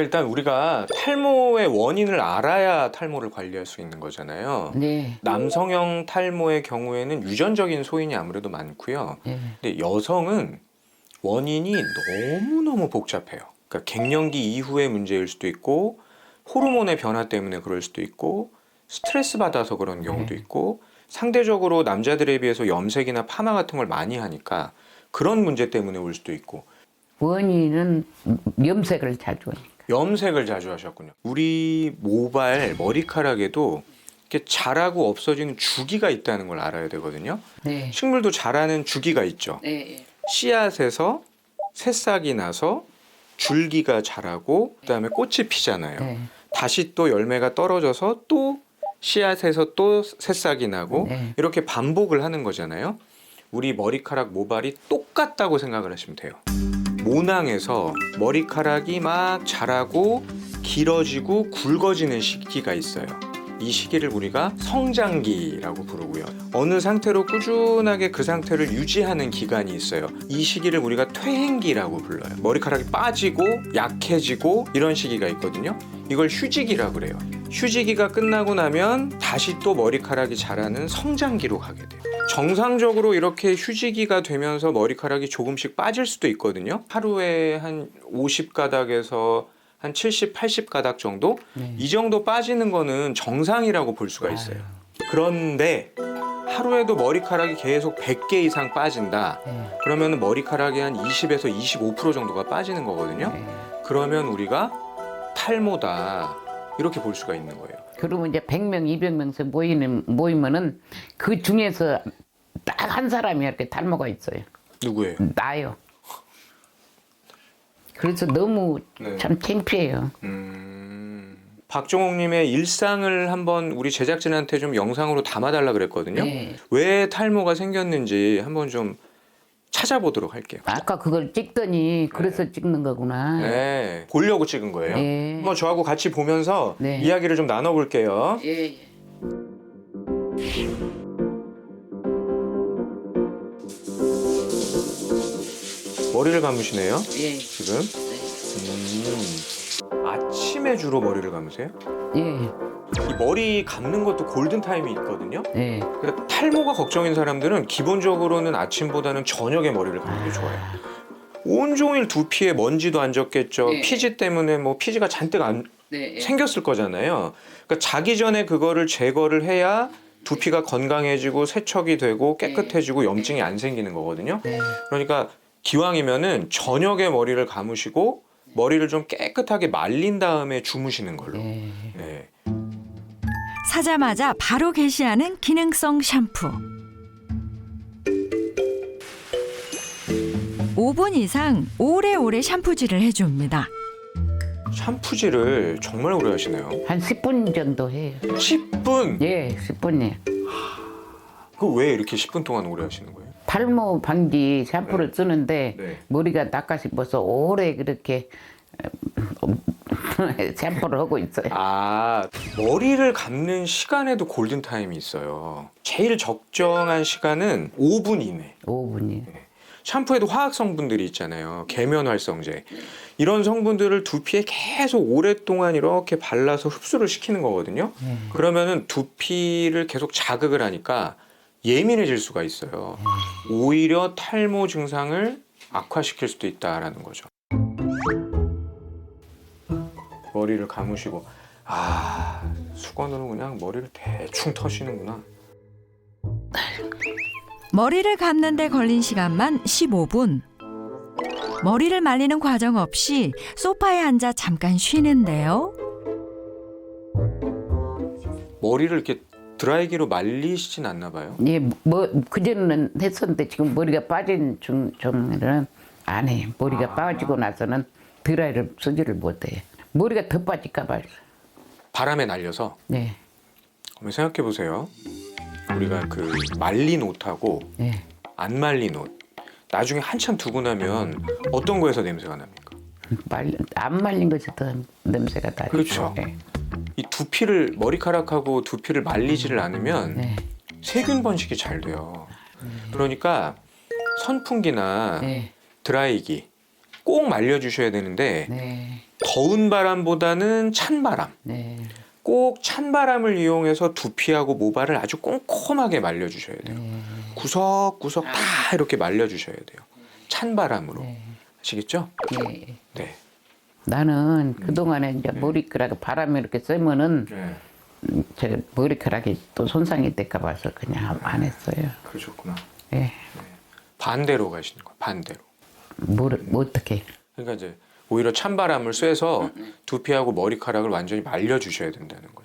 일단 우리가 탈모의 원인을 알아야 탈모를 관리할 수 있는 거잖아요. 네. 남성형 탈모의 경우에는 유전적인 소인이 아무래도 많고요. 네. 근데 여성은 원인이 너무너무 복잡해요. 그러니까 갱년기 이후의 문제일 수도 있고 호르몬의 변화 때문에 그럴 수도 있고 스트레스 받아서 그런 경우도 네. 있고 상대적으로 남자들에 비해서 염색이나 파마 같은 걸 많이 하니까 그런 문제 때문에 올 수도 있고 원인은 염색을 자주 하니까. 염색을 자주 하셨군요. 우리 모발 머리카락에도 이렇게 자라고 없어지는 주기가 있다는 걸 알아야 되거든요. 네. 식물도 자라는 주기가 있죠. 네. 씨앗에서 새싹이 나서 줄기가 자라고 그다음에 꽃이 피잖아요. 네. 다시 또 열매가 떨어져서 또 씨앗에서 또 새싹이 나고 네. 이렇게 반복을 하는 거잖아요. 우리 머리카락 모발이 똑같다고 생각을 하시면 돼요. 모낭에서 머리카락이 막 자라고 길어지고 굵어지는 시기가 있어요. 이 시기를 우리가 성장기라고 부르고요. 어느 상태로 꾸준하게 그 상태를 유지하는 기간이 있어요. 이 시기를 우리가 퇴행기라고 불러요. 머리카락이 빠지고 약해지고 이런 시기가 있거든요. 이걸 휴지기라고 그래요. 휴지기가 끝나고 나면 다시 또 머리카락이 자라는 성장기로 가게 돼요. 정상적으로 이렇게 휴지기가 되면서 머리카락이 조금씩 빠질 수도 있거든요. 하루에 한 50가닥에서 한 70, 80가닥 정도? 네. 이 정도 빠지는 거는 정상이라고 볼 수가 있어요. 그런데 하루에도 머리카락이 계속 100개 이상 빠진다. 네. 그러면 머리카락이 한 20에서 25% 정도가 빠지는 거거든요. 네. 그러면 우리가 탈모다. 이렇게 볼 수가 있는 거예요. 그러면 이제 100명, 200명씩 모이는 모이면은 그 중에서 딱 한 사람이 이렇게 탈모가 있어요. 누구예요? 나요. 그래서 너무 네. 참 창피해요. 음... 박종옥님의 일상을 한번 우리 제작진한테 좀 영상으로 담아달라 그랬거든요. 네. 왜 탈모가 생겼는지 한번 좀 찾아보도록 할게요. 아까 그걸 찍더니 그래서 찍는 거구나. 네, 보려고 찍은 거예요. 네. 한번 저하고 같이 보면서 네. 이야기를 좀 나눠볼게요. 예, 예. 머리를 감으시네요. 예. 지금. 음... 아침에 주로 머리를 감으세요? 예. 이 머리 감는 것도 골든 타임이 있거든요. 예. 그러니까 탈모가 걱정인 사람들은 기본적으로는 아침보다는 저녁에 머리를 감는 게 좋아요. 온종일 두피에 먼지도 안 졌겠죠. 네. 피지 때문에 뭐 피지가 잔뜩 안 네. 생겼을 거잖아요. 그러니까 자기 전에 그거를 제거를 해야 두피가 건강해지고 세척이 되고 깨끗해지고 염증이 안 생기는 거거든요. 네. 그러니까 기왕이면은 저녁에 머리를 감으시고 머리를 좀 깨끗하게 말린 다음에 주무시는 걸로. 예. 네. 사자마자 바로 게시하는 기능성 샴푸. 5분 이상 오래오래 샴푸질을 해줍니다. 샴푸질을 정말 오래 하시네요. 한 10분 정도 해요. 10분. 예, 10분이요. 그 왜 이렇게 10분 동안 오래 하시는 거예요? 탈모 방지 샴푸를 쓰는데 네. 머리가 낚아 싶어서 오래 그렇게 샴푸를 하고 있어요. 아, 머리를 감는 시간에도 골든 타임이 있어요. 제일 적정한 시간은 5분 이내. 5분이요. 샴푸에도 화학 성분들이 있잖아요. 계면 활성제. 이런 성분들을 두피에 계속 오랫동안 이렇게 발라서 흡수를 시키는 거거든요. 그러면은 두피를 계속 자극을 하니까 예민해질 수가 있어요. 오히려 탈모 증상을 악화시킬 수도 있다라는 거죠. 머리를 감으시고 아 수건으로 그냥 머리를 대충 터시는구나. 머리를 감는데 걸린 시간만 15분. 머리를 말리는 과정 없이 소파에 앉아 잠깐 쉬는데요. 머리를 이렇게 드라이기로 말리시진 않나 봐요. 예, 뭐 그전에는 했었는데 지금 머리가 빠진 중 중에는 안 해. 머리가 빠지고 나서는 드라이를 쓰지를 못해. 머리가 더 빠질까 봐. 바람에 날려서 네, 한번 생각해 보세요. 우리가 그 말린 옷하고 네. 안 말린 옷 나중에 한참 두고 나면 어떤 거에서 냄새가 납니까? 말, 안 말린 것이 더 냄새가 나죠. 그렇죠. 네, 이 두피를 머리카락하고 두피를 말리지를 않으면 네, 세균 번식이 잘 돼요. 그러니까 선풍기나 네, 드라이기 꼭 말려 주셔야 되는데 네. 더 더운 바람보다는 찬 바람. 네. 꼭 찬바람을 이용해서 두피하고 모발을 아주 꼼꼼하게 말려주셔야 돼요. 네. 구석구석 다 이렇게 말려주셔야 돼요. 찬바람으로. 네. 아시겠죠? 예. 네. 나는 그동안에 이제 머리카락 바람이 이렇게 쐬면은 네. 저 머리카락이 또 손상이 될까 봐서 그냥 안 했어요. 그러셨구나. 예. 반대로 가시는 거예요. 반대로. 뭐, 뭐 어떻게? 그러니까 이제 오히려 찬바람을 쐬서 두피하고 머리카락을 완전히 말려 주셔야 된다는 거죠.